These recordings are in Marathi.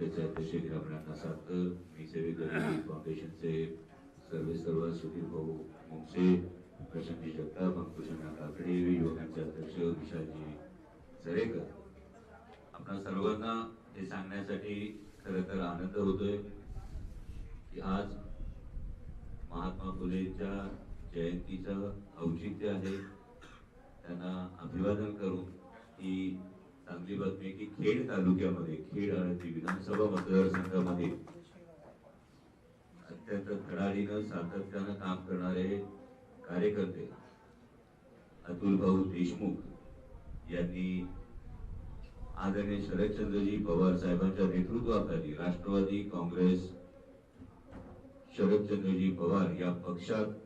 संस्थेचे अध्यक्ष गिरामनाथ सातकर मी सेवेकरी फाउंडेशनचे सर्वे सर्व सुधीर भाऊ मुंगसे प्रशांती जगताप अंकुशनाथ काकडे युवकांचे अध्यक्ष विशालजी सरेकर आपणा सर्वांना हे सांगण्यासाठी खरं तर आनंद होतोय की आज महात्मा फुलेंच्या जयंतीचं औचित्य आहे. त्यांना अभिवादन करून ही चांगली बातमी की खेड तालुक्यामध्ये खेड आळंदी विधानसभा मतदारसंघामध्ये अत्यंत धडाडीनं सातत्यानं काम करणारे कार्यकर्ते अतुल भाऊ देशमुख यांनी आदरणीय शरदचंद्रजी पवार साहेबांच्या नेतृत्वाखाली राष्ट्रवादी काँग्रेस शरदचंद्रजी पवार या पक्षात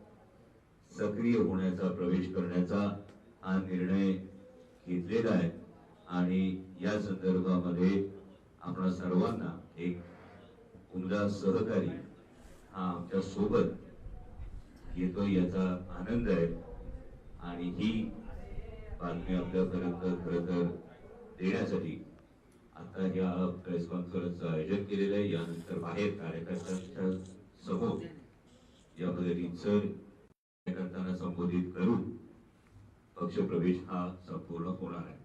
सक्रिय होण्याचा प्रवेश करण्याचा हा निर्णय घेतलेला आहे. आणि या संदर्भामध्ये आपणा सर्वांना एक उमदा सहकारी हा आमच्यासोबत येतो याचा आनंद आहे. आणि ही बातमी आपल्यापर्यंत खरं तर देण्यासाठी आता या प्रेस कॉन्फरन्सचं आयोजन केलेलं आहे. यानंतर बाहेर कार्यकर्त्यांच्या समोर यामध्ये रितसर कार्यकर्त्यांना संबोधित करून पक्षप्रवेश हा संपूर्ण होणार आहे.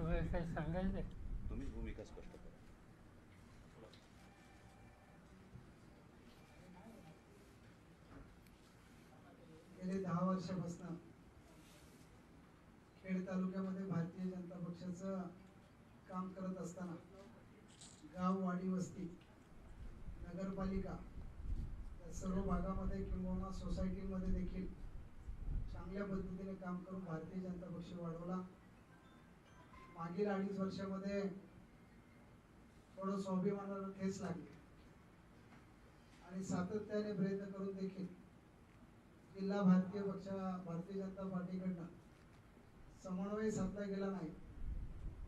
तुम्हाला काही सांगायचं आहे? तुम्हीच भूमिका स्पष्ट करा गेले दहा वर्षापासून खेड तालुक्यामध्ये भारतीय जनता पक्षाचं काम करत असताना गाव वाडी वस्ती नगरपालिका या सर्व भागामध्ये किंबहुना सोसायटीमध्ये देखील चांगल्या पद्धतीने काम करून भारतीय जनता पक्ष वाढवला मागील अडीच वर्षामध्ये थोडं स्वाभिमानाला ठेच लागली. आणि सातत्याने प्रयत्न करून देखील जिल्हा भारतीय पक्षा भारतीय जनता पार्टीकडनं समन्वय साधला गेला नाही.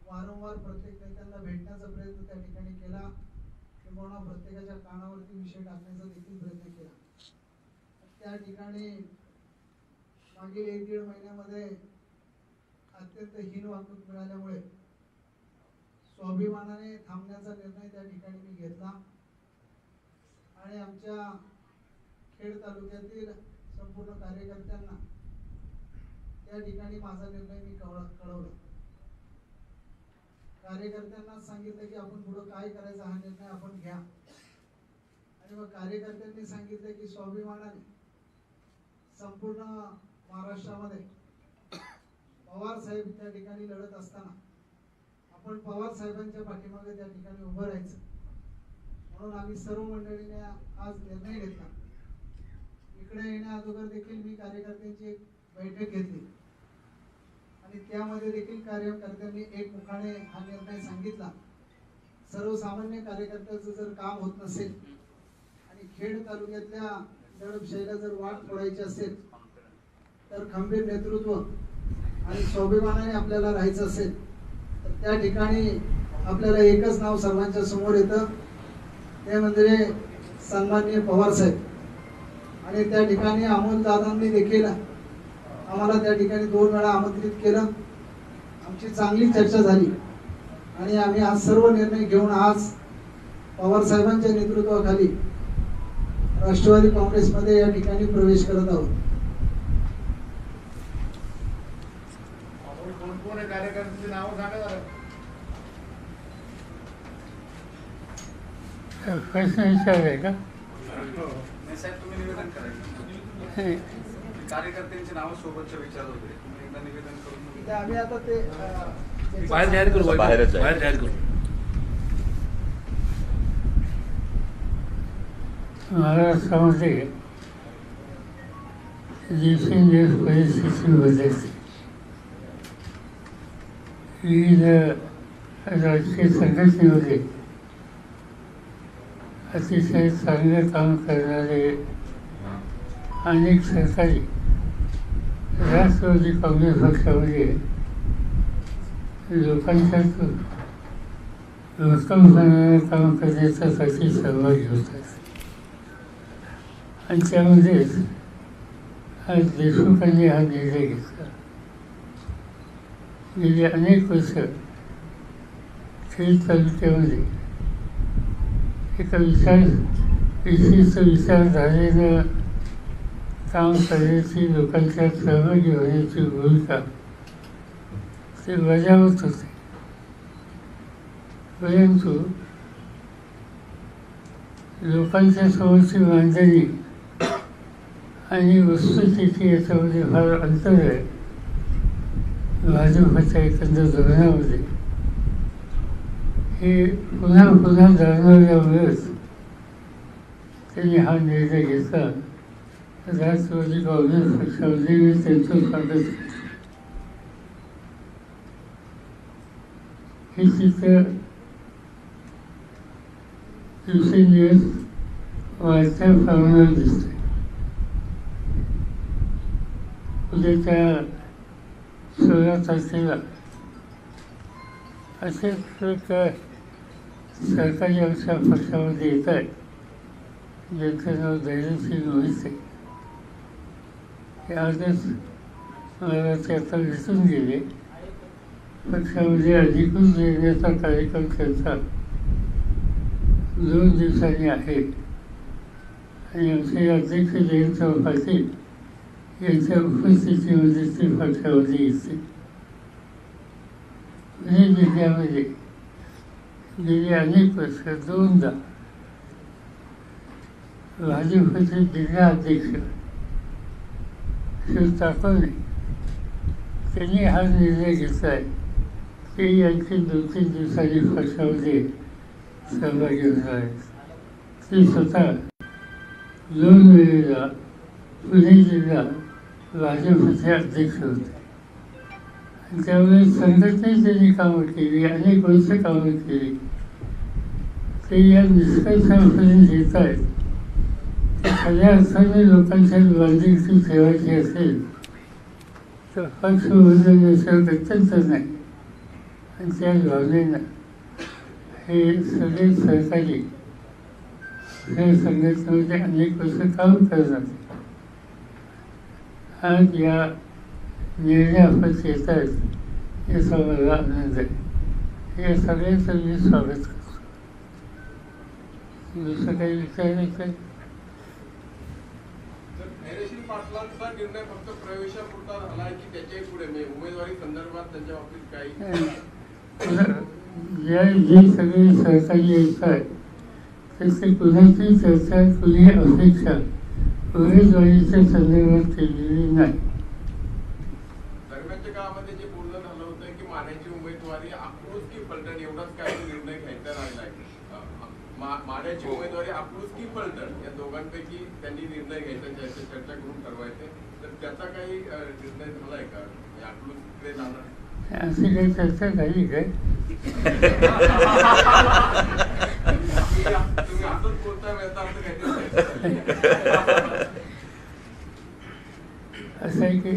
वारंवार प्रत्येक नेत्यांना भेटण्याचा प्रयत्न त्या ठिकाणी केला किंवा प्रत्येकाच्या कानावरती विषय टाकण्याचा देखील प्रयत्न केला. त्या ठिकाणी मागील एक दीड महिन्यामध्ये अत्यंत हीन वागणूक मिळाल्यामुळे स्वाभिमानाने थांबण्याचा निर्णय त्या ठिकाणी मी घेतला. आणि आमच्या खेड तालुक्यातील संपूर्ण कार्यकर्त्यांना त्या ठिकाणी माझा निर्णय मी कळवला कळवला. कार्यकर्त्यांना सांगितलं की आपण पुढं काय करायचं हा निर्णय आपण घ्या. आणि मग कार्यकर्त्यांनी सांगितलं की स्वाभिमानाने संपूर्ण महाराष्ट्रामध्ये पवार साहेब त्या ठिकाणी लढत असताना आपण पवार साहेबांच्या पाठीमागे त्या ठिकाणी उभं राहायचं. म्हणून आम्ही सर्व मंडळीने आज निर्णय घेतला. इकडे येण्या अगोदर देखील मी कार्यकर्त्यांची एक बैठक घेतली. आणि त्यामध्ये देखील कार्यकर्त्यांनी एक मुखाने हा निर्णय सांगितला. सर्वसामान्य कार्यकर्त्याचं जर काम होत नसेल आणि खेड तालुक्यातल्या दडपशाहीला जर वाट फोडायची असेल तर खंबीर नेतृत्व आणि स्वाभिमानाने आपल्याला राहायचं असेल तर त्या ठिकाणी आपल्याला एकच नाव सर्वांच्या समोर येतं. ते म्हणजे सन्माननीय पवार साहेब. आणि त्या ठिकाणी अमोलदादांनी देखील आम्हाला त्या ठिकाणी दोन वेळा आमंत्रित केलं. आमची चांगली चर्चा झाली. आणि आम्ही आज सर्व निर्णय घेऊन आज पवार साहेबांच्या नेतृत्वाखाली राष्ट्रवादी काँग्रेसमध्ये या ठिकाणी प्रवेश करत आहोत. प्रश्न विचाराय का? नाही साहेब तुम्ही निवेदन करायचं हे, कार्यकर्त्यांची नावं सोबतच्या विचारत होते. तुम्ही एकदा निवेदन करून इथे आम्ही आता ते अं, बाहेर जाहीर करू बाहेरच जाहीर. बाहेर जाहीर करू. महाराष्ट्रामध्ये दिवसेंदिवस परिस्थिती बदलते. विविध राजकीय संघटनेमध्ये अतिशय चांगले काम करणारे अनेक सरकारी राष्ट्रवादी काँग्रेस पक्षामध्ये लोकांच्या उत्तम करणारे काम करण्याच्यासाठी सहभागी होतात. आणि त्यामध्येच आज देशमुखांनी हा निर्णय घेतला. गेली अनेक वर्ष खेड तालुक्यामध्ये एक विचार विशिष्ट विचारधारेनं काम करण्याची लोकांच्या सहभागी होण्याची भूमिका ते बजावत होते. परंतु लोकांच्या समोरची मांडणी आणि वस्तुस्थिती याच्यामध्ये फार अंतर आहे. भाजपच्या एकंदर धोरणामध्ये. की पुन्हा पुन्हा जाणवल्यामुळेच त्यांनी हा निर्णय घेतला राष्ट्रवादी काँग्रेस पक्षामध्ये मी त्यांचं स्वागत हे चित्र दिवसेंदिवस वाढत्या प्रमाणात दिसते उद्याच्या सोळा तारखेला असे प्रकार सरकारी आमच्या पक्षामध्ये येत आहे ज्यांचं नाव धैर्यसिंग मोहिते हे आजच मला ते आता दिसून गेले पक्षामध्ये अधिकृत देण्याचा कार्यक्रम त्यांचा दोन दिवसांनी आहे आणि आमचे अध्यक्ष जयंत पाटील यांच्या उपस्थितीमध्ये ते पक्षामध्ये येते पुणे जिल्ह्यामध्ये गेली अनेक वर्ष दोनदा भाजपचे जिल्हा अध्यक्ष शिव ताकोने त्यांनी हा निर्णय घेतला आहे. ते यांची दोन तीन दिवसांनी पक्षामध्ये सहभागी होणार आहेत? ते स्वतः दोन वेळेला पुणे जिल्हा भाजपचे अध्यक्ष होते. आणि त्यामुळे संघटनेत त्यांनी कामं केली अनेक वर्ष कामं केली. ते या निष्कर्षापर्यंत घेत आहेत की खऱ्या अर्थाने लोकांच्या बांधिलकी ठेवायची असेल तर पक्ष बदलण्याचं अत्यंत नाही आणि त्या भावनेनं हे सगळे सहकारी या संघटनेमध्ये अनेक वर्ष काम करतात आज या निर्णयापत येत आहेत याचा मला आनंद आहे या सगळ्यांचं मी स्वागत करतो. दुसरं काही विचारायचं धैर्यशील पाटलांचा निर्णय फक्त प्रवेशापुरता झाला आहे की त्याच्याही पुढे? म्हणजे उमेदवारी संदर्भात त्यांच्या बाबतीत काही? या जे सगळे सहकारी येत आहेत त्याचे कुणाची चर्चा कुणी अपेक्षा उमेदवारीच्या संदर्भात केलेली नाही दरम्यानच्या काळामध्ये जे बोलणं झालं होतं की माण्याची उमेदवारी अकलूज की फलटण एवढाच काही निर्णय घ्यायचा राहिला आहे मा- माण्याची उमेदवारी अकलूज की फलटण या दोघांपैकी त्यांनी निर्णय घ्यायचा चर्चा चर्चा करून ठरवायचे तर त्याचा काही निर्णय झालाय का? म्हणजे जाणार? काही चर्चा झाली काय? असं आहे की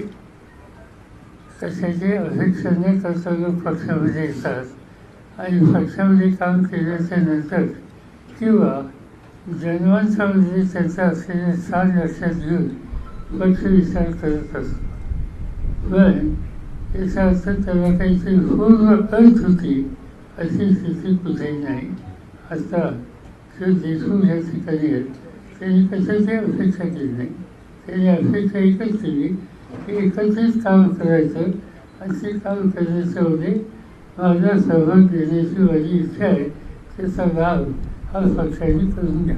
कशाची अपेक्षा न करता लोक पक्षामध्ये येतात आणि पक्षामध्ये काम केल्याच्यानंतर किंवा जन्मांच्यामध्ये त्यांचा असलेले स्थान लक्षात घेऊन पक्ष विचार करत असतो. पण याचा अर्थ त्याला काहीतरी पूर्ण अर्थ होती अशी स्थिती कुठेही नाही. आता जो देशमुख या ठिकाणी आहेत त्यांनी कशाची अपेक्षा केली नाही? त्यांनी अपेक्षा एकच केली की एकत्रित काम करायचं. असे काम काम करण्याच्यामध्ये माझा सहभाग देण्याची माझी इच्छा आहे त्याचा लाभ हा पक्षाने करून घ्या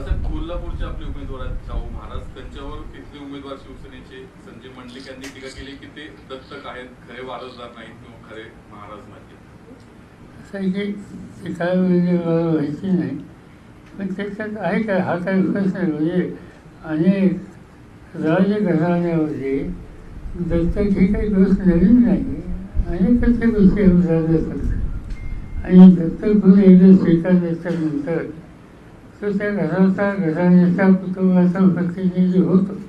सर कोल्हापूरचे आपले उमेदवार आहेत शाहू महाराज त्यांच्यावर तिथले उमेदवार शिवसेनेचे संजय मंडलिक यांनी टीका केली की ते दत्तक आहेत खरे वारसदार नाहीत किंवा खरे महाराज नाहीत. असं ते काय म्हणजे मला माहिती नाही. पण त्याच्यात आहे काय हा काय प्रश्न आहे? म्हणजे अनेक राजघराण्यामध्ये दत्तक ही काही गोष्ट नवीन नाही. अनेक अशा गोष्टी उदाहरणं असतात. आणि दत्तक गुरु एकदा स्वीकारल्याच्यानंतर तो त्या घराचा घराण्याच्या कुटुंबाचा प्रतिनिधी होतो.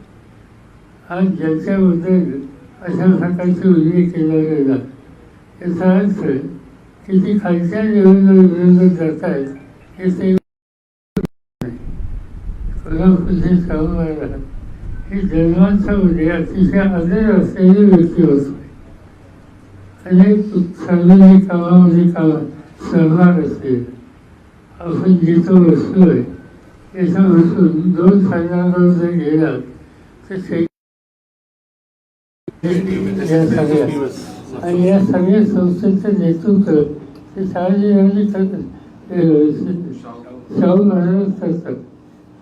आज ज्यांच्यामध्ये अशा प्रकारचे उल्लेख केला गेला याचा अर्थ किती खालच्या लेवलला विरोध जात आहेत हे ते कोल्हापूरचे सहभाग महाराज हे जन्मांच्यामध्ये अतिशय आदर असलेले व्यक्ती होते. अनेक सार्वजनिक कामामध्ये काम सहभाग असेल आपण जिथं बसलो आहे बसून दोन साधारण जर गेला तर या सगळ्या आणि या सगळ्या संस्थेचं नेतृत्व ते सार्वजनिक करतात शाहू महाराज करतात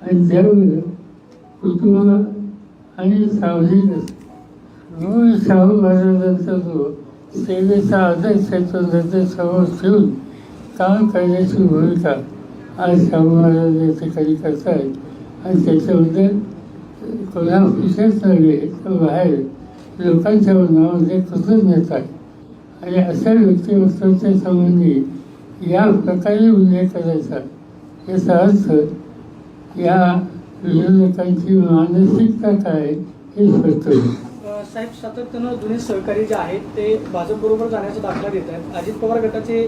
आणि त्यामुळे कुटुंब आणि सावलीक शाहू महाराजांचा जो सेवेचा आदर्श आहे तो समोर ठेवून काम करण्याची भूमिका आज शाहू महाराज या ठिकाणी आणि त्याच्याबद्दल कोणा खुशच नव्हे तर बाहेर लोकांच्या मनामध्ये कृतज्ञता आहे आणि अशा व्यक्तिमत्वाच्या संबंधी या प्रकारे उल्लेख करायचा. याचा अर्थ या विरोधकांची मानसिकता काय हे स्पष्ट होईल. साहेब सातत्यानं जुने सहकारी जे आहेत ते भाजपबरोबर जाण्याचा दाखला देत आहेत. अजित पवार गटाचे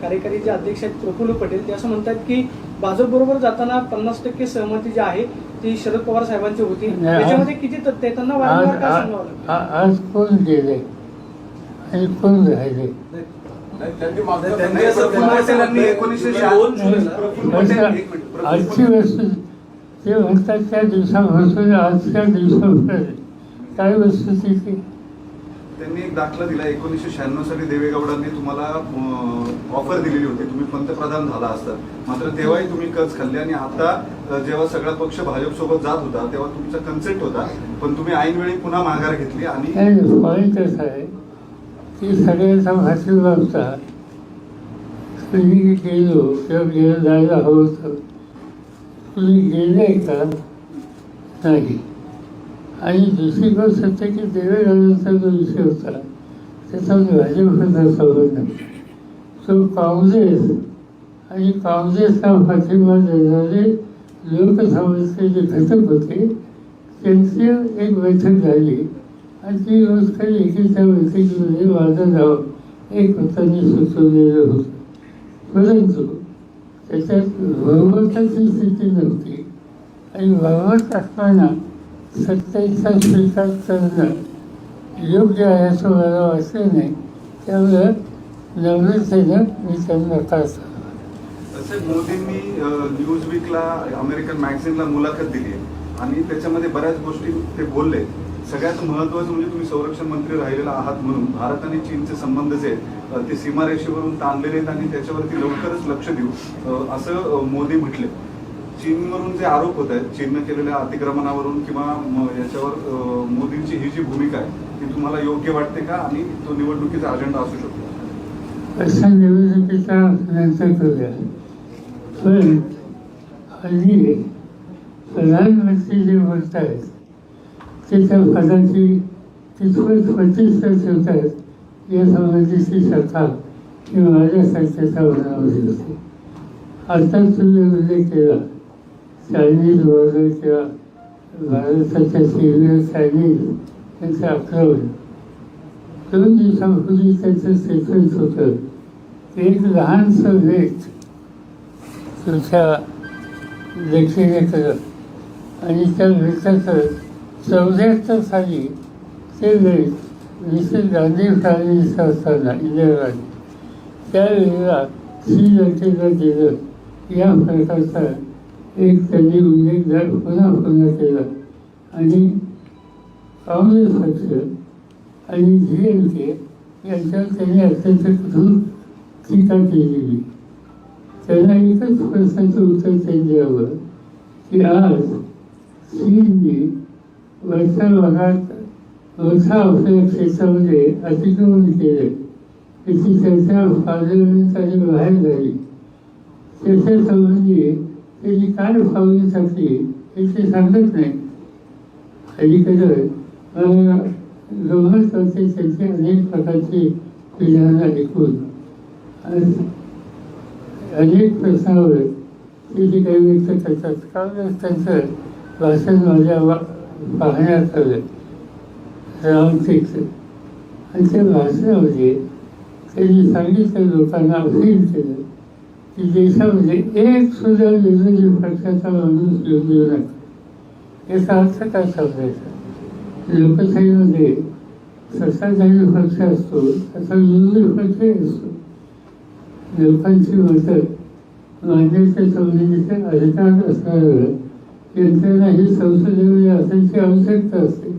कार्यकारी जे अध्यक्ष आहेत प्रफुल्ल पटेल ते असं म्हणतात की भाजपबरोबर जाताना पन्नास टक्के सहमती जी आहे ती शरद पवार साहेबांची होती. त्याच्यामध्ये किती तथ्य आहे त्यांना आज वारंवार काय सांगावं आज कोण गेले? आणि कोण राहिले? नाही, त्यांनी मागचं त्यांनी असं त्यांनी- प्रफुल्ल पटेल यांनी एकोणीसशे दोन जुलैला प्रफुल्ल पटेल बरं, एक मिनिट प्रफुल्ल आजची वस्तू ते म्हणतात त्या दिवसापासून आजच्या दिवसापर्यंत. काय वस्तुस्थिती त्यांनी एक दाखला दिला. एकोणीसशे शहाण्णव साली देवेगौडांनी तुम्हाला ऑफर दिलेली होती. तुम्ही पंतप्रधान झाला असतात मात्र तेव्हाही तुम्ही कच खाल्ले आणि आता जेव्हा सगळा पक्ष भाजपसोबत जात होता तेव्हा तुमचा कन्सेप्ट होता. पण तुम्ही ऐनवेळी पुन्हा माघार घेतली आणि पॉईंट आहे की सगळ्यांचा भाषण बाबता कुणी गेलो किंवा गेलं जायला हवं होतं. तुम्ही गेले का? नाही. आणि दुसरी गोष्ट सत्य की देवेगौडांचा जो विषय होता. त्याचा भाजपचा संबंध तो काँग्रेस आणि काँग्रेसला पाठिंबा देणारे लोकसभेचे जे घटक होते त्यांची एक बैठक झाली. आणि ती गोष्ट एकेच्या बैठकीमध्ये माझं नाव एक मताने सुचवलेलं होतं. परंतु त्याच्यात बहुमताची स्थिती नव्हती. आणि बहुमत असताना सत्तेचा स्वीकार करणं योग्य आहे असं मला वाटलं नाही. त्यामुळं नम्रतेनं मी त्यांना का सांगा मोदींनी न्यूज वीकला अमेरिकन मॅगझिनला मुलाखत दिली. आहे आणि त्याच्यामध्ये बऱ्याच गोष्टी ते बोलले. सगळ्यात महत्वाचं म्हणजे तुम्ही संरक्षण मंत्री राहिलेला आहात म्हणून. भारत आणि चीनचे संबंध जे ते सीमारेषेवरून ताणलेले आहेत आणि त्याच्यावरती लवकरच लक्ष देऊ असं मोदी म्हटले. चीनवरून जे आरोप होत आहेत चीननं केलेल्या अतिक्रमणावरून किंवा याच्यावर मोदींची ही जी भूमिका आहे ती तुम्हाला योग्य वाटते का? आणि तो निवडणुकीचा अजेंडा असू शकतो. अशा निवडणुकीचा नंतर करूया. पण हल्ली प्रधानमंत्री जे बोलत आहेत ते त्या पदाची कितपत प्रतिष्ठा आहेत या संबंधीची शंका ही माझ्यासारख्याच्या मनामध्ये होती. आता तुम्ही उल्लेख केला. चायनीज बॉर्डर किंवा भारताच्या सीमेवर चायनीज त्यांचं आक्रमण दोन दिवसांपूर्वी त्याचं सेकंड होतं. की एक लहानसं लेख तुमच्या लेखीने करत आणि त्या लेखाचं चौऱ्याहत्तर साली ते लेख मिसेस गांधी फॅमिलीचं असताना इंदिरा गांधी. त्यावेळेला श्रीलंकेला गेलं. या प्रकारचा एक त्यांनी उल्लेख जर पुन्हा पुन्हा केला. आणि काँग्रेस पक्ष आणि डी एम के यांच्यावर त्यांनी अत्यंत कठोर टीका केलेली. त्यांना एकच प्रश्नाचं उत्तर त्यांनी द्यावं की आज चीनने वरच्या भागात मोठ्या आपल्या क्षेत्रामध्ये अतिक्रमण केलं. त्याची चर्चा पार्लमेंट आणि बाहेर झाली त्याच्या त्याची काय पावली टाकली हे ते सांगत नाही. अलीकडं मला गमत होते अनेक प्रकारचे विधानं ऐकून अनेक प्रश्नावर ते जे काही व्यक्त करतात. कारण त्यांचं भाषण माझ्या पाहण्यात आलं. रामटेकचं आणि त्या भाषणामध्ये त्यांनी सांगितलं लोकांना अपील केलं. की देशामध्ये एक सुद्धा विरोधी पक्षाचा माणूस योग्य नाही. हे याचा अर्थ काय समजायचा लोकशाहीमध्ये सत्ताधारी पक्ष असतो असा विरोधी पक्षही असतो. लोकांची मतं मांडण्याच्या संबंधीचे अधिकार असणारं यंत्रणा ही संसदेमध्ये असायची आवश्यकता असते.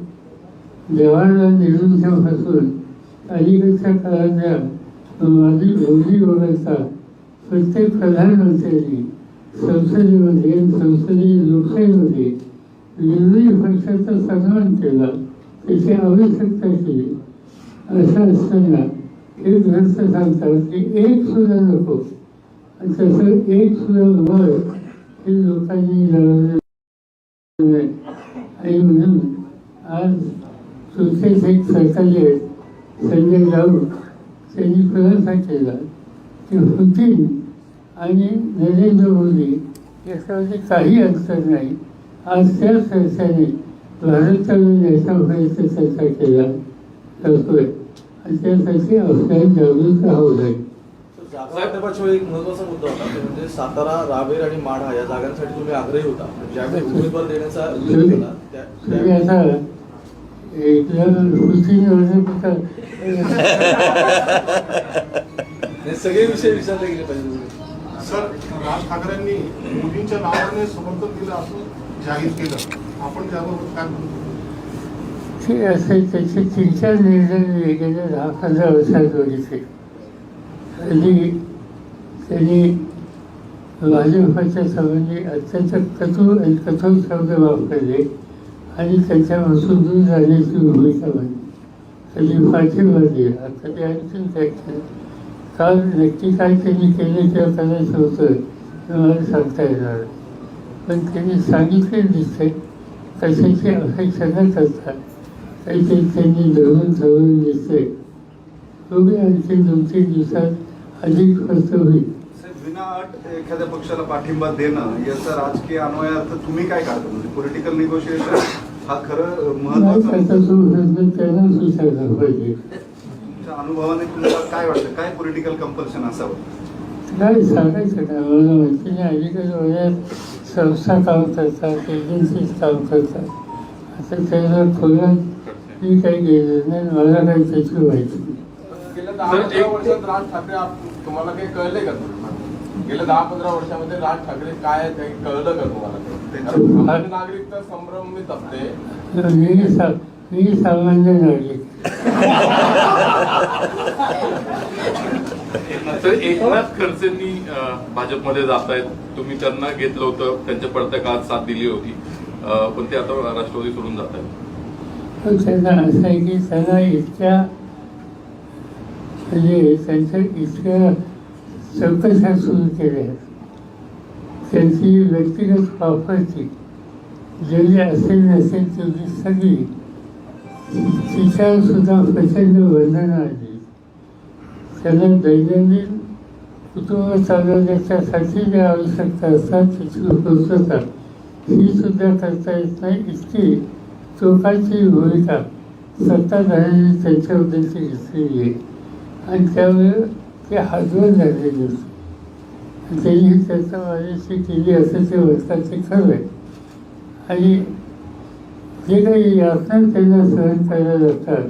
जवाहरलाल नेहरूंच्यापासून अलीकडच्या काळातल्या माजी भोगी वगळता प्रत्येक प्रधानमंत्र्यांनी संसदेमध्ये संसदीय लोकशाहीमध्ये विरोधी पक्षाचा सन्मान केला त्याची आवश्यकता केली. असं असताना हे ग्रस्त सांगतात की एक सुद्धा नको. तसं एक सुद्धा वर हे लोकांनी लावलं नाही. आणि म्हणून आज सुशेष एक सरकारी आहेत संजय राऊत त्यांनी खुलासा केला. की पुतीन आणि नरेंद्र मोदी याच्यामध्ये काही अंतर नाही. आज त्या चर्चेने भारताला न्यायचा प्रयत्न चर्चा केला. जातोय आणि त्यासाठी आपल्याला जागृत राहावं लागेल. एक महत्त्वाचा मुद्दा होता म्हणजे सातारा रावेर आणि माढा या जागांसाठी तुम्ही आग्रही होता. ज्यावेळी उमेदवार देण्याचा उल्लेख केला त्या- तुम्ही त्यावेळी- आता एकदा पुतीन वगैरे हे सगळे विषय विचारले गेले पाहिजे सर राज ठाकरेंनी मोदींच्या नावाने समर्थन दिलं असं जाहीर केलं. आपण त्याबाबत काय म्हणतो ते असे त्याचे तीन चार निर्णय गेल्या दहा पंधरा बघितले. हल्ली त्यांनी भाजपच्या संबंधी अत्यंत कठोर आणि कठोर शब्द वापरले आणि त्याच्यापासून दूर जाण्याची भूमिका बनली कधी पाठिंबा दिला. कधी आणखीन काय केलं? काल नक्की काय त्यांनी केलं किंवा करायचं होतं हे मला सांगता येणार. पण त्यांनी सांगितले दिसते कशाची अपेक्षा न करता काहीतरी त्यांनी धरून ठरवून दिसते बघूया आणखी दोन तीन दिवसात अधिक स्पष्ट होईल. एखाद्या पक्षाला पाठिंबा देणं याचा राजकीय अन्वयार्थ तुम्ही काय काढता? म्हणजे पॉलिटिकल निगोशिएशन हा खरं महत्त्वाचा विचारला पाहिजे. अनुभवाने तुम्हाला काय वाटतं? काय पॉलिटिकल कंपल्शन असावं? काय सांगायचं माहिती नाही अलीकडे संस्था काम करतात एजन्सीज काम करतात. आता त्याला खोलात मी काही गेलं नाही मला काही त्याची माहिती नाही. गेल्या दहा सर, पंधरा वर्षात राज ठाकरे आप- तुम्हाला काही कळले का गेल्या दहा पंधरा वर्षामध्ये राज ठाकरे काय आहे काही कळलं का तुम्हाला? त्यांचं- कारण सामान्य नागरिक तर संभ्रमित असते. मी सा मी सामान्य नागरिक तर एकनाथ खडसेंनी भाजपमध्ये जात आहेत तुम्ही त्यांना घेतलं होतं. त्यांच्या पडत्या साथ दिली होती. पण ते आता राष्ट्रवादी सोडून जात आहेत त्यांना असं आहे की त्यांना इतक्या म्हणजे त्यांच्या इतक्या चौकशा सुरू केल्या आहेत त्यांची व्यक्तिगत प्रॉपर्टी जेवढी असेल नसेल तेवढी सगळी सुद्धा प्रचंड वंदना आली त्यांना दैनंदिन कुटुंब चालवण्याच्यासाठी ज्या आवश्यकता असतात त्याची पूर्तता ही सुद्धा करता येत नाही. इतकी चोखाची भूमिका सत्ताधाऱ्यांनी त्यांच्याबद्दलची घेतलेली आहे. आणि त्यामुळे ते हातवर झालेले असते त्यांनी त्याच्या माझ्याशी केली असं ते म्हणतात ते खरं आहे. आणि जे काही यातना त्यांना सहन करायला जातात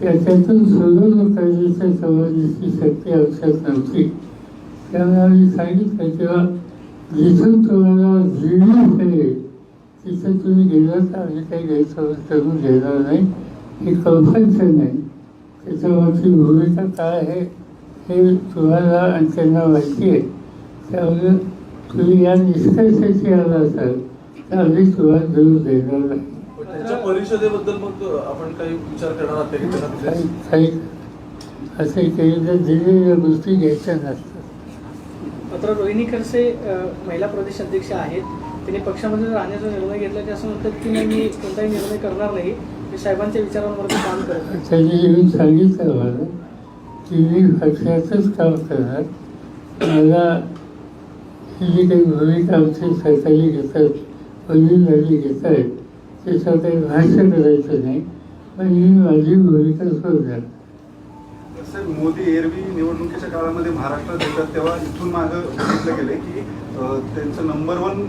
त्याच्यातून सोडवणूक करण्याच्या समाजाची शक्ती आमच्यात नव्हती. त्यामुळे आम्ही सांगितलं तेव्हा जिथून तुम्हाला जीवन करेल तिथं तुम्ही गेला तर आम्ही काही गैरसमज करून घेणार नाही. हे कंपल्शन आहे त्याच्यावरची भूमिका काय आहे हे तुम्हाला आणि त्यांना माहिती आहे. त्यामुळे तुम्ही या निष्कर्षाची आला असाल तर आम्ही तुम्हाला जरूर देणार नाही. त्यांच्या परिषदेबद्दल मग आपण काही विचार करणार का की काही काही असे तर दिलेल्या गोष्टी घ्यायच्या नसतात मात्र रोहिणी खडसे अ, महिला प्रदेश अध्यक्ष आहेत. त्यांनी पक्षामध्ये राहण्याचा निर्णय घेतला. ते असं म्हणतात की नाही मी कोणताही निर्णय करणार नाही. मी साहेबांच्या विचारांवरती काम करत आहे त्यांनी येऊन सांगितलं मला की मी पक्षाचंच काम करणार. मला ही जी काही भूमिका आमची सरकारी घेतात वडीलधारी घेत आहेत त्याच्यावर काही भाष्य करायचं नाही. पण मी माझी भूमिका सोडणार साहेब मोदी एरवी निवडणुकीच्या काळामध्ये महाराष्ट्रात येतात तेव्हा इथून मागं बघितलं गेलं की त्यांचं नंबर वन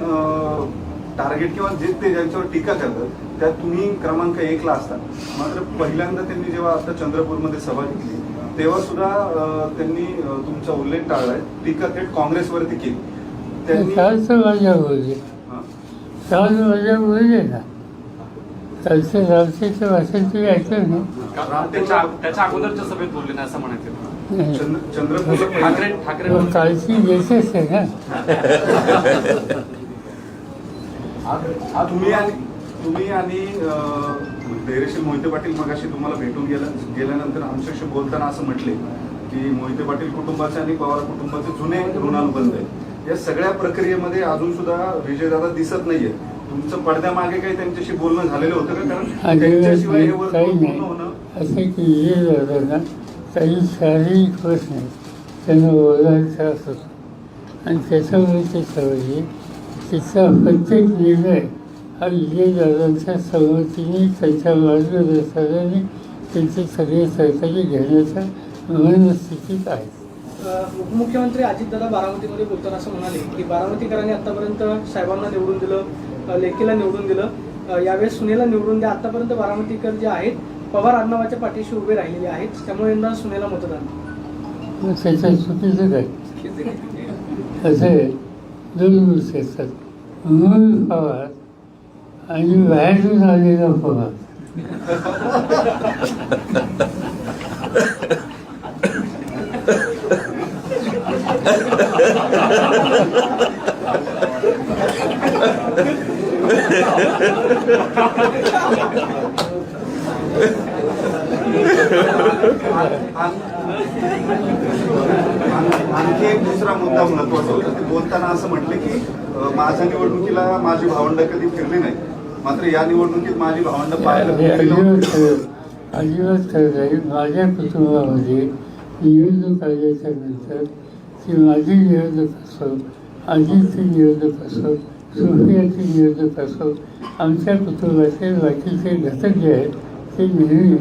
टार्गेट किंवा जे ते ज्यांच्यावर टीका करतात त्यात तुम्ही क्रमांक एकला असता. मात्र पहिल्यांदा त्यांनी जेव्हा आता चंद्रपूरमध्ये सभा घेतली तेव्हा सुद्धा त्यांनी तुमचा उल्लेख टाळलाय. टीका थेट काँग्रेसवरती केली. त्यांनी कालचं माझ्या बोलले हा. काल माझ्या बोलले ना. कालचं रामसेचं भाषण तुम्ही ऐकलं ना त्याच्या त्याच्या अगोदरच्या सभेत बोलले नाही असं म्हणायचं नाही. चंद्र- चंद्रपूरला ठाकरे ठाकरे मग कालची आहे ना. तुम्ही आणि तुम्ही आणि अं, धैर्यशील मोहिते पाटील मगाशी तुम्हाला भेटून गेल्या गेल्यानंतर आमच्याशी बोलताना असं म्हटले की मोहिते पाटील कुटुंबाचे आणि पवार कुटुंबाचे जुने ऋणानुबंध आहे या सगळ्या प्रक्रियेमध्ये अजून सुद्धा विजयदादा दिसत नाहीये तुमचं पडद्यामागे काही त्यांच्याशी बोलणं झालेलं होतं का? कारण त्यांच्याशिवाय हे काही पूर्ण नाही. होणं असं की हे झालं ना काही शारीरिक प्रश्न त्यांना बोलायला त्रास होतो आणि त्याच्यामुळे ते सवयी तिचा प्रत्येक निर्णय हा विजयदादांच्या संमतीने त्यांच्या मार्गदर्शनाने त्यांचे सगळे सहकारी घेण्याच्या मनस्थितीत आहेत. उपमुख्यमंत्री अजितदादा बारामतीमध्ये बोलताना असं म्हणाले की बारामतीकरांनी आतापर्यंत साहेबांना निवडून दिलं लेकीला निवडून दिलं. यावेळेस सुनेला निवडून द्या. आतापर्यंत बारामतीकर जे आहेत पवार आडनावाच्या पाठीशी उभे राहिलेले आहेत. त्यामुळे यंदा सुनेला मतदान. मग त्याच्यात चुकीचं काय असे दोन गोष्टी असतात मूळ पवार आणि बाहेरून आलेला पवार आणखी एक दुसरा मुद्दा महत्त्वाचा होता. ते बोलताना असं म्हटले की माझ्या निवडणुकीला माझी भावंड कधी फिरली नाही. मात्र या निवडणुकीत माझी भावंड पाहायला अजिबात खरं नाही. माझ्या कुटुंबामध्ये निवडणूक आल्याच्यानंतर ती माझी निवडणूक असो आजीची निवडणूक असो सोफियाची निवडणूक असो आमच्या कुटुंबाचे बाकीचे घटक जे आहेत ते नेहमी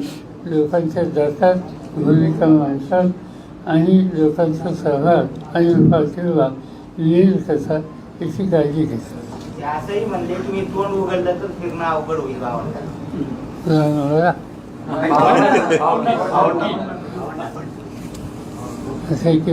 लोकांच्या जातात भूमिका मांडतात आणि लोकांचा सहभाग आणि पाठिंबा येईल कसा याची काळजी घेतात असंही म्हणले की मी तोंड उघडलं तर फिरणं अवघड होईल भावांना मला असं आहे की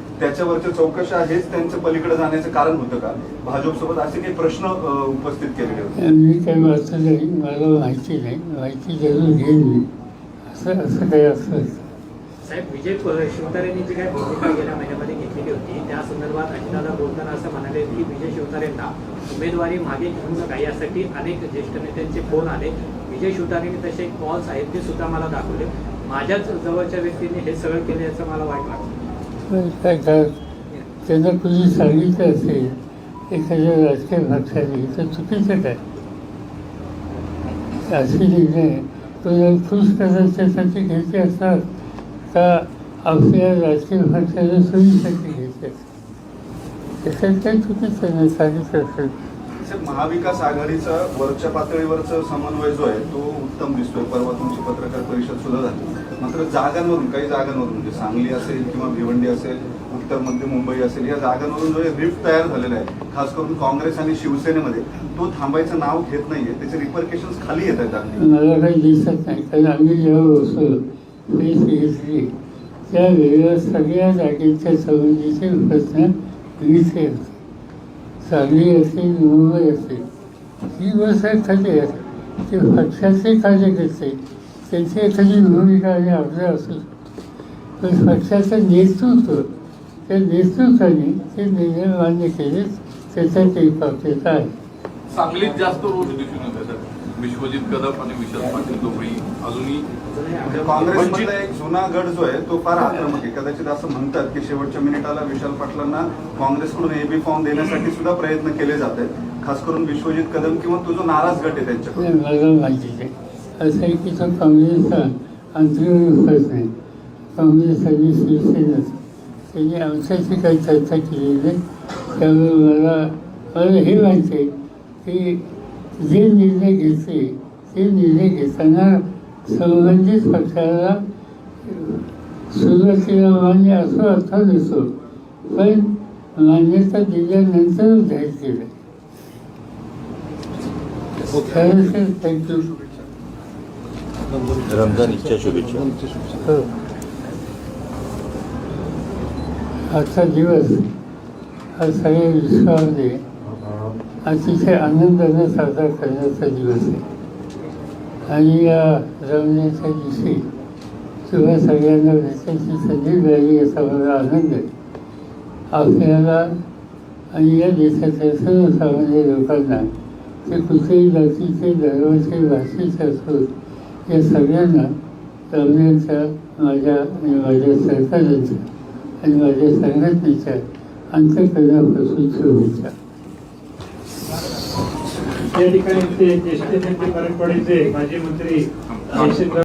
त्याच्यावरच्या चौकशा हेच त्यांचं पलीकडे जाण्याचं कारण होतं का? भाजपसोबत असे काही प्रश्न उपस्थित केलेले होते. मी काही वाचलं नाही मला माहिती नाही. माहिती जरूर घेईन मी. असं असं काही असं साहेब विजय शिवतारेंनी जी काही भूमिका गेल्या महिन्यामध्ये घेतलेली होती त्या संदर्भात अजितदादा बोलताना असं म्हणाले की विजय शिवतारेंना उमेदवारी मागे घेऊन नका. यासाठी अनेक ज्येष्ठ नेत्यांचे फोन आले. विजय शिवतारेंनी तसे कॉल्स आहेत ते सुद्धा मला दाखवले. माझ्याच जवळच्या व्यक्तीने हे सगळं केलं याचं मला वाईट वाटतं. काय काय त्यांना कुणी सांगितलं असेल एखाद्या राजकीय पक्षाने तर चुकीचं काय? असे निर्णय तो खुश करायच्यासाठी घ्यायचे असतात का आपल्या राजकीय पक्षाला सोयीसाठी घ्यायचे असतात? त्याच्यात काही चुकीचं नाही सांगितलं असेल. महाविकास आघाडीचा वरच्या पातळीवरचा समन्वय जो आहे तो उत्तम दिसतोय. परवा तुमची पत्रकार परिषद सुद्धा झाली. मात्र जागांवरून काही जागांवरून म्हणजे सांगली असेल किंवा भिवंडी असेल उत्तर मध्य मुंबई असेल या जागांवरून जो रिफ्ट तयार झालेला आहे खास करून काँग्रेस आणि शिवसेनेमध्ये तो थांबायचं नाव घेत नाहीये त्याचे रिपरकेशन खाली येत आहेत मला काही दिसत नाही कारण आम्ही जेव्हा बसलो फेस घेतली त्यावेळेला सगळ्या जागेच्या संबंधीचे प्रश्न विषय होते. सांगली असेल मुंबई असेल ही गोष्ट एखादी आहे. ते पक्षाचे कार्यकर्ते त्यांची एखादी भूमिका आणि आपल्या असू शकतो पण पक्षाचं नेतृत्व त्या नेतृत्वाने ते निर्णय मान्य केले त्याच्यात एक पात्रता आहे. सांगलीत जास्त रोज दिसून येत सर. विश्वजित कदम आणि विशाल पाटील दोघेही अजूनही म्हणजे काँग्रेसमधला एक जुना गट जो आहे तो फार आक्रमक आहे. कदाचित असं म्हणतात की शेवटच्या मिनिटाला विशाल पाटलांना काँग्रेसकडून एबी फॉर्म देण्यासाठी सुद्धा प्रयत्न केले जात आहेत. खास करून विश्वजित कदम किंवा तो जो नाराज गट आहे त्यांच्याकडून. असं आहे की तो काँग्रेसचा अंतर्गत नाही. काँग्रेस आणि शिवसेना त्यांनी आमच्याशी काही चर्चा केलेली नाही. त्यामुळे मला मला हे माहिती आहे की जे निर्णय घेतले ते निर्णय घेताना संबंधित पक्षाला सुरुवातीला मान्य असो अथवा नसो पण मान्यता दिल्यानंतरच जाहीर केलं. थँक्यू रमजान इच्छा शुभेच्छा. हो. आजचा दिवस हा सगळ्या विश्वामध्ये अतिशय आनंदाने साजरा करण्याचा दिवस आहे. आणि या रमण्याच्या दिवशी तुम्हा सगळ्यांना भेटायची संधी मिळाली याचा मला आनंद आहे. आपल्याला आणि या देशाच्या सर्वसामान्य लोकांना ते कुठेही जातीचे धर्माचे भाषेचे असोत या सगळ्यांना रमण्याच्या माझ्या आणि माझ्या सरकारांच्या आणि माझ्या संघटनेच्या अंतकरणापासून शुभेच्छा या ठिकाणी ते ज्येष्ठ नेते मराठवाड्याचे माजी मंत्री